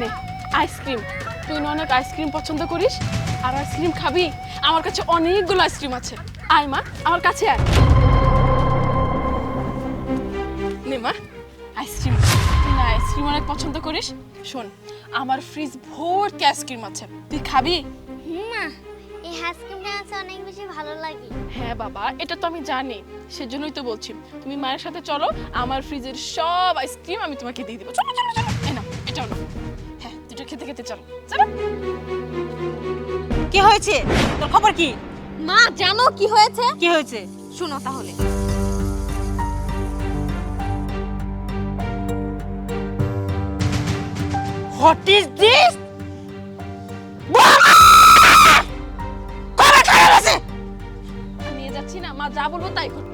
নে আইসক্রিম তুই না অনেক আইসক্রিম পছন্দ করিস? আর আইসক্রিম খাবি? আমার কাছে অনেকগুলো আইসক্রিম আছে। আয় মা আমার কাছে আয়। নে মা আইসক্রিম তুই না আইসক্রিম অনেক পছন্দ করিস? শোন আমার ফ্রিজ ভর্তি আইসক্রিম আছে। তুই খাবি? মা এই আইসক্রিমটা আছে অনেক বেশি ভালো লাগে। হ্যাঁ বাবা এটা তো আমি জানি। সেজন্যই তো বলছি। তুমি মায়ের সাথে চলো আমার ফ্রিজের সব আইসক্রিম আমি তোমাকে দিয়ে দেবো। চলো চলো চলো। দুটো খেতে খেতে চলো। চলো। কি হয়েছে? তোর খবর কি? মা জানো কি হয়েছে? কি হয়েছে? শুনো তাহলে। হোয়াট ইজ দিস নিয়ে যাচ্ছি না মা যা বলব তাই করো।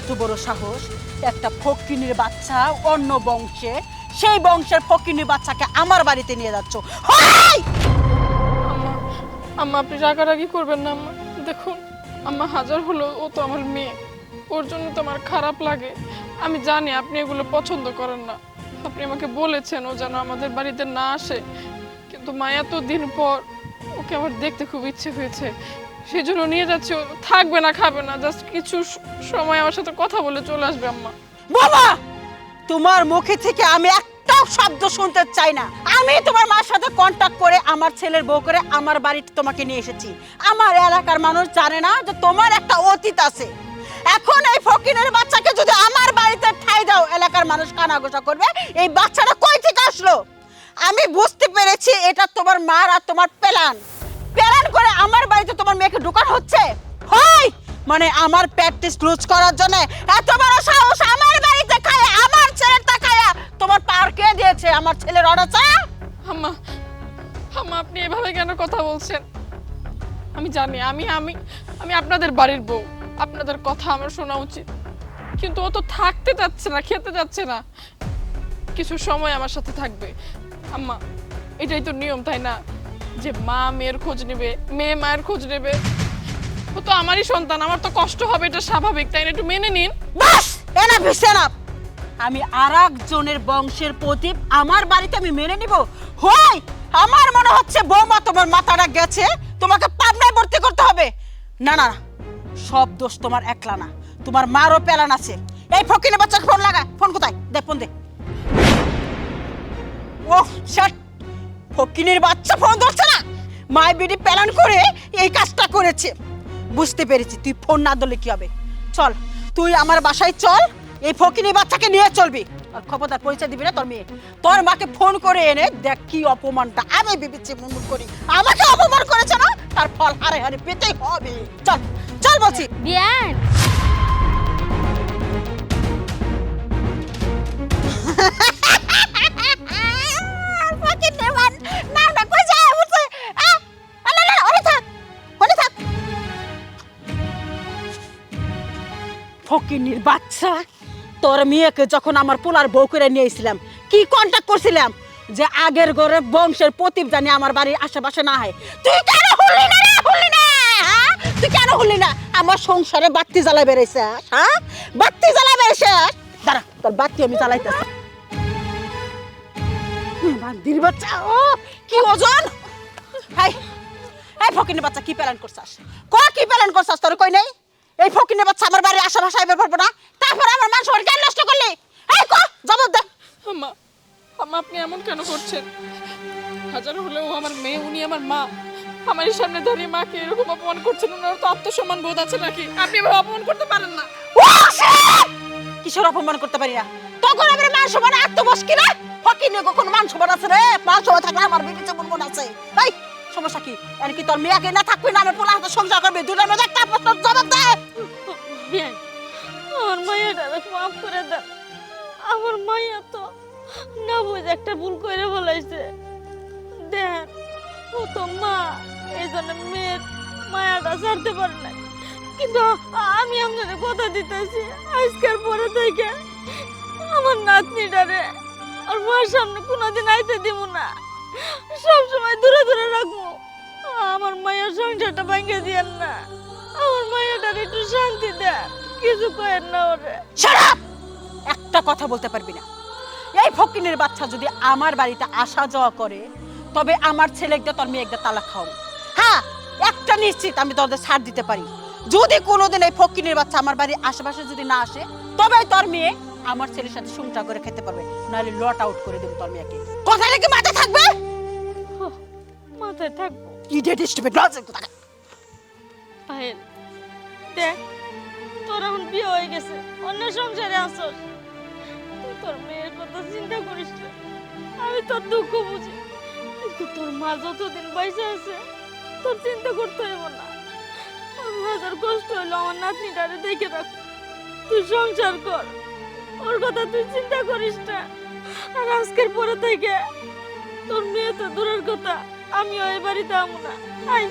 এত বড় সাহস? একটা ফকিনীর বাচ্চা অন্য বংশে। সেই বংশের ফকিনীর বাচ্চাকে আমার বাড়িতে নিয়ে যাচ্ছ। আম্মা আম্মা, আপনি রাগারাগি করবেন না, আম্মা। দেখুন, আম্মা হাজার হলো ও তো আমার মেয়ে। ওর জন্য তো আমার খারাপ লাগে। আমি জানি আপনি এগুলো পছন্দ করেন না। আপনি আমাকে বলেছেন ও যেন আমাদের বাড়িতে না আসে। কিন্তু মা এত দিন পর ওকে আমার দেখতে খুব ইচ্ছে হয়েছে। সেই জন্য নিয়ে যাচ্ছি। থাকবে না, খাবে না জাস্ট কিছু সময় আমার সাথে কথা বলে চলে আসবে আম্মা। বাবা, তোমার মুখে থেকে আমি একটাও শব্দ শুনতে চাই না। আমি তোমার মার সাথে কন্টাক্ট করে, আমার ছেলের বউ করে, আমার বাড়িতে তোমাকে নিয়ে এসেছি। আমার এলাকার মানুষ জানে না যে তোমার একটা অতীত আছে। এখন এই ফকিনের বাচ্চাকে যদি আমার বাড়িতে ঠাই দাও, এলাকার মানুষ কানাঘোষা করবে, এই বাচ্চাটা কই থেকে আসলো? আমি বুঝতে পেরেছি এটা তোমার মার আর তোমার প্ল্যান। প্ল্যান করে আমার বাড়িতে তোমার মেয়েকে ঢুকানো হচ্ছে? হয়! মানে আমার প্র্যাকটিস লুজ করার জন্য এত বড় সাহস আমার বাড়িতে খায়, আমার ছেলেটা খায়া তোমার পার কে দিয়েছে? আমার ছেলের অর্ডার চা আম্মা আম্মা, আপনি এভাবে কেন কথা বলছেন? আমি জানি, আমি আমি আমি আপনাদের বাড়ির বউ। আপনাদের কথা আমার শোনা উচিত। কিন্তু ও তো থাকতে যাচ্ছে না, খেতে যাচ্ছে না। কিছু সময় আমার সাথে থাকবে। আম্মা, এটাই তো নিয়ম, তাই না? যে মা মেয়ের খোঁজ নেবে, মেয়ে মায়ের খোঁজ নেবে। ও তো আমারই সন্তান, আমার তো কষ্ট হবে, এটা স্বাভাবিক। তাই না, একটু মেনে নিন। বাস! এনা ভিসেনা আমি আর একজনের বংশের প্রদীপ আমার বাড়িতে আমি মেনে নিব। হই! আমার মনে হচ্ছে বৌমা তোমার মাথাটা গেছে, তোমাকে পাবনায় ভর্তি করতে হবে। না না সব দোষ তোমার একলা না, তোমার মারও প্যালান আছে। এই ফকিনে বাচ্চাকে ফোন লাগা ফোন কোথায়? দে, ফোন দে। ও শাট ফকিনের বাচ্চা ফোন ধরছে না? মাই বিডি প্ল্যান করে এই কাজটা করেছে। বুঝতে পেরেছি তুই ফোন না ধরলে কি হবে? চল তুই আমার বাসায় চল এই ফকিনি বাচ্চাকে নিয়ে চলবি। আর খবরদার পরিচয় দিবি না তোর মেয়ে। তোর মাকে ফোন করে এনে দেখ কি অপমানটা। আমি বিবেচে মুমুন করি। আমাকে অপমান করেছে না? তার ফল হারে হারে পেতেই হবে। চল চল বলছি। বিয়ান। ফকিনির বাচ্চা। তোর মেয়েকে যখন আমার পোলার বউ করে নিয়েছিলাম কি কন্টাক্ট করছিলাম? যে আগের ঘরে বংশের প্রতীপ জানি আমার বাড়ির আশেপাশে না হয়। তুই কেন হলি না রে? হলি না! হ্যাঁ? তুই কেন হলি না? আমার সংসারে বাতি জ্বালা বেড়েছে হ্যাঁ? বাতি জ্বালা বেড়েছে দাঁড়া, তোর বাতি আমি জ্বালাইতেছি। বান্দির বাচ্চা, ও, কি ওজন! হাই এই ফকিনের বাচ্চা, কি প্ল্যান করছাস? ক, কি প্ল্যান করছাস? তোর কই নাই? এই ফকিনের বাচ্চা আমার বাড়ির আশেপাশে আইবে পারব না। তারপর আমার মান সবার জ্ঞান নষ্ট করলি। এই ক জবাব দে। আম্মা আম্মা আপনি এমন কেন করছেন? হাজার হলেও আমার মেয়ে উনি আমার মা। আমার সামনে দাঁড়িয়ে মাকে এরকম অপমান করছেন ওনার তো আত্মসম্মান বোধ আছে নাকি? আপনি এভাবে অপমান করতে পারেন না! কিসের অপমান করতে পারি না? তখন আমার মান সমান আত্মবস কি না? ফকিনে কখন মান সমান আছে রে? মান সমান থাকলে আমার বিবেচে মন আছে। এই সমস্যা কি? আর কি তোর মেয়েকে না থাকবি না আমি পোলা হাতে সংসার করবি? দুটার মধ্যে একটা প্রশ্ন জবাব দে। আমার মায়ের মাফ করে দে। আমার মাইয়া তো না বুঝে একটা ভুল করে বলাইছে দেন ও তো মা এই জন্য মেয়ের মায়াটা ছাড়তে পারে না কিন্তু আমি আপনাদের কথা দিতেছি, আজকের পরে থেকে আমার নাতনিটারে আর মার সামনে কোনোদিন আইতে দিব না। সব সময় দূরে দূরে রাখব। আমার মায়ের সংসারটা ভাঙে দিয়েন না। আমার মায়েরটার একটু শান্তি দেন। কিছু কয়েন না ওরে। একটা কথা বলতে পারবি না। এই ফকিনের বাচ্চা যদি আমার বাড়িতে আসা যাওয়া করে, তবে আমার ছেলে একটা, তোর মেয়ে একটা তালাক খাও হ্যাঁ একটা নিশ্চিত আমি তোদের ছাড় দিতে পারি। যদি কোনোদিন এই ফকিনের বাচ্চা আমার বাড়ির আশেপাশে যদি না আসে তবে তোর মেয়ে আমার ছেলের সাথে সংসার করে খেতে পারবে নাহলে লট আউট করে দেবো তোর মেয়েকে। কথা নাকি মাথায় থাকবে? হো, মাথায় থাকব। ইডিয়েট স্টুপিড লজিক কথা পায়েল দেখ তোর এখন বিয়ে হয়ে গেছে অন্য সংসারে আসস তুই তোর মেয়ের কথা চিন্তা করিস না। আমি তোর দুঃখ বুঝি কিন্তু তোর মা যতদিন পয়সা আছে তোর চিন্তা করতে হইব না। আমার হাজার কষ্ট হইল আমার নাতনিটারে দেখে রাখ। তুই সংসার কর। ওর কথা তুই চিন্তা করিস না। আর আজকের পরে থেকে তোর মেয়ে তো দূরের কথা, আমিও এই বাড়িতে আমু না। আই